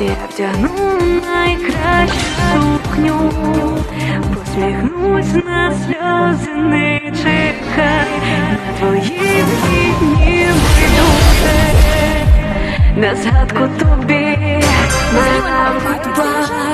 Я вдягну найкращу сукню, посміхнусь на сльози, не чекай, на твої дні душе, на згадку тобі на впад.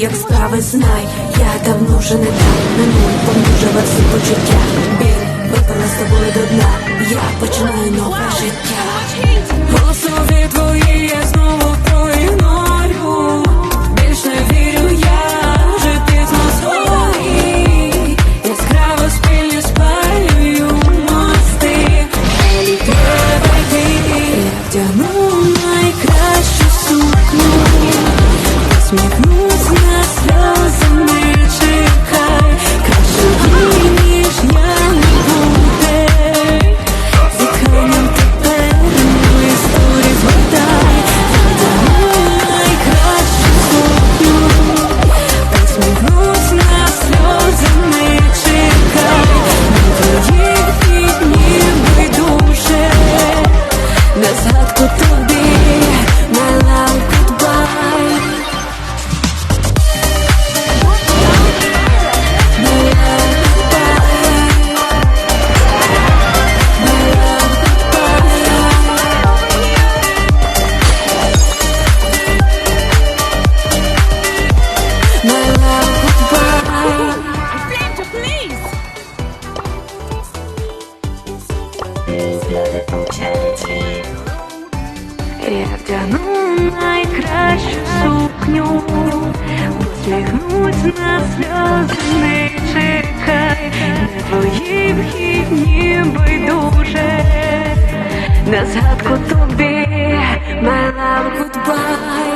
як справи знай, я давно вже не так минуле помножила всі почуття. Біль випила з тобою до дна, я починаю нове життя. Голосові твої я і ніби дуже. На згадку тобі, my love, goodbye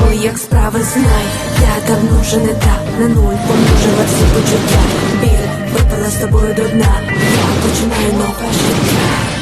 Ну як справи знай, я давно вже не та на нуль помножила всі почуття. Біль випала з тобою до дна. Я починаю нове життя.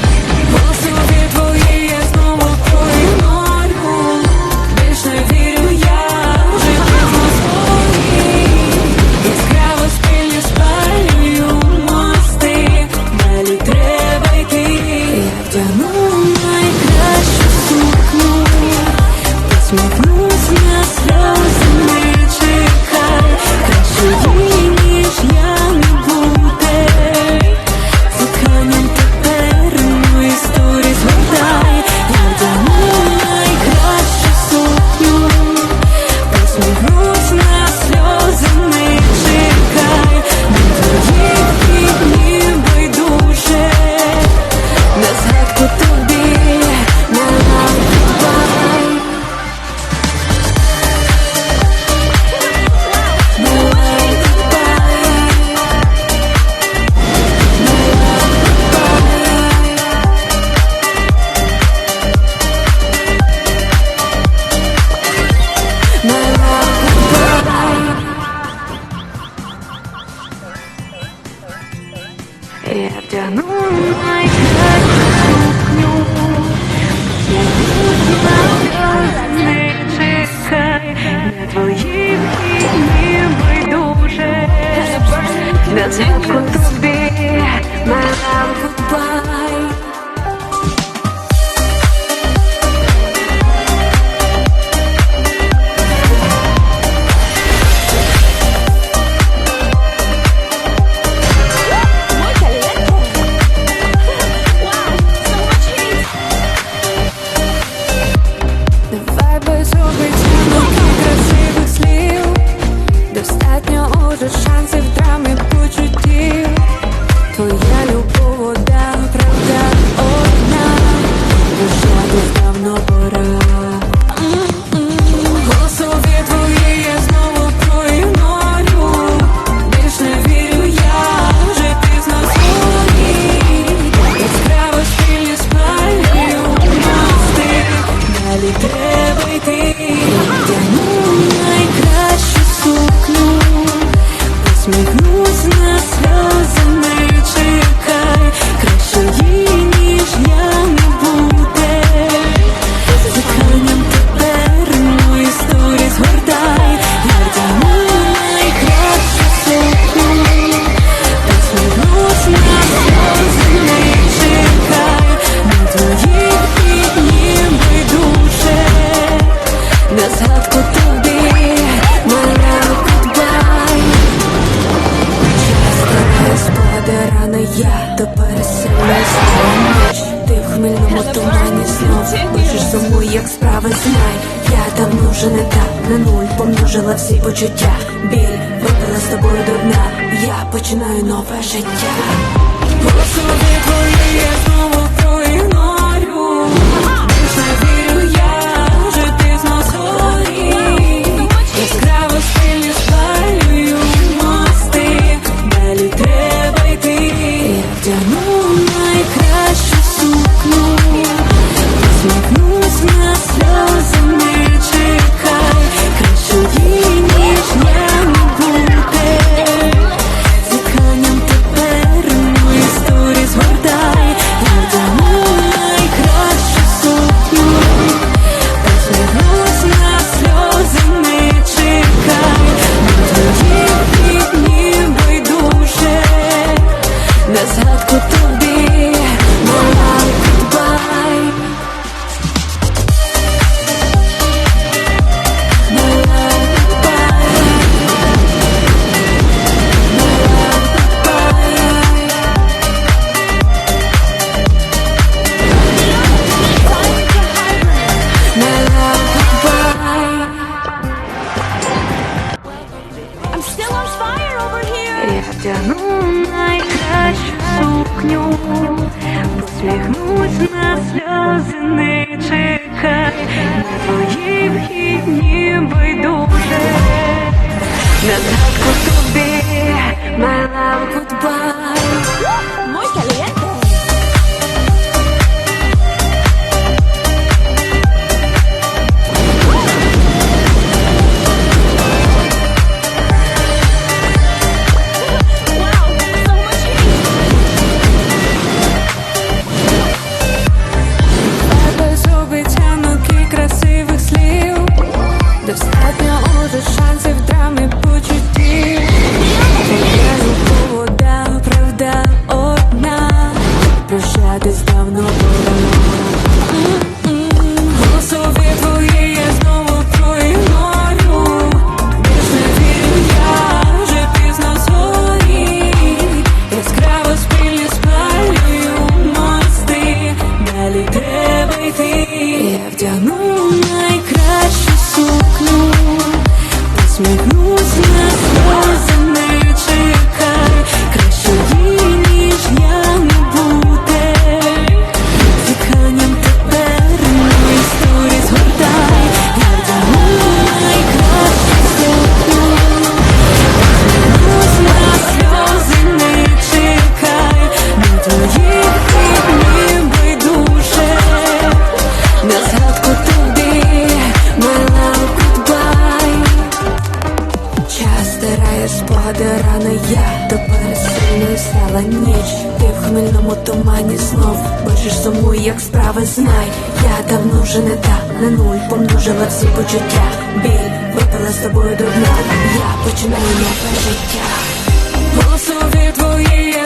почуття, біль випила з тобою до дна, я починаю нове життя. Я тяну найкращу сукню, посміхнусь на сльози, не чекай, на твої вхідні байдуже, на тобі, my love, goodbye. спогади рани я тепер сильною стала ніч. Ти в хмельному тумані знов бачиш суму, як справи знай. Я давно вже не та не нуль помножила всі почуття. Біль випила з тобою до дна. Я починаю нове життя. Голосові твої.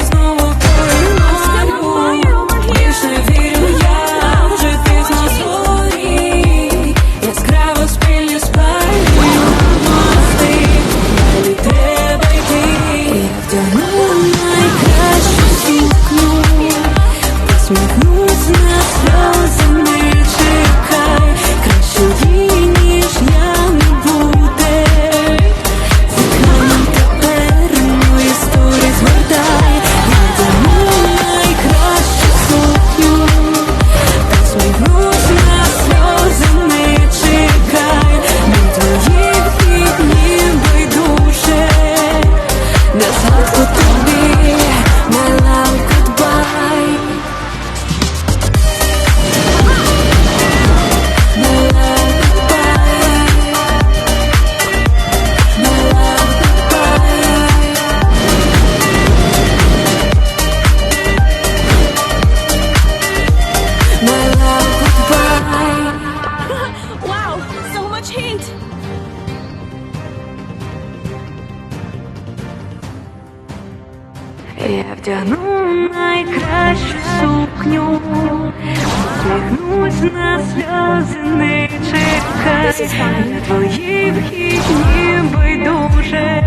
сльози не чекай, на твої вхід ніби дуже,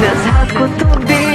на згадку тобі.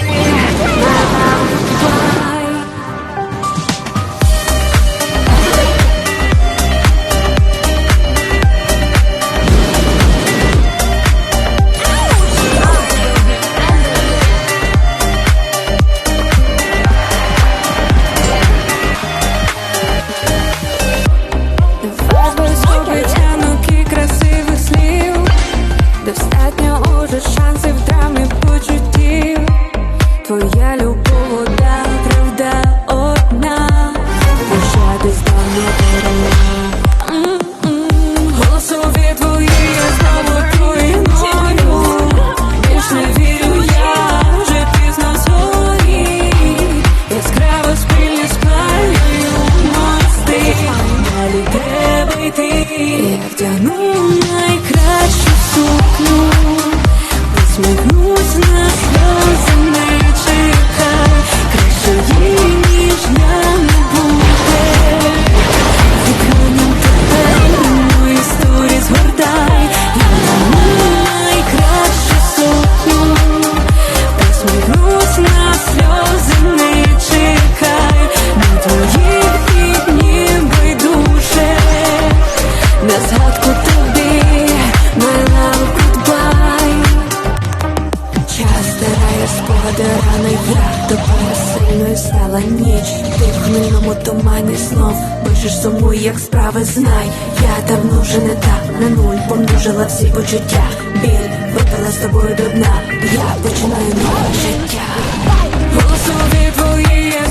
вільному тумані снов бачиш сумуй, як справи знай. Я давно вже не та на нуль помножила всі почуття. Біль випила з тобою до дна. Я починаю нове життя. Голосові твої є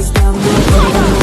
десь давно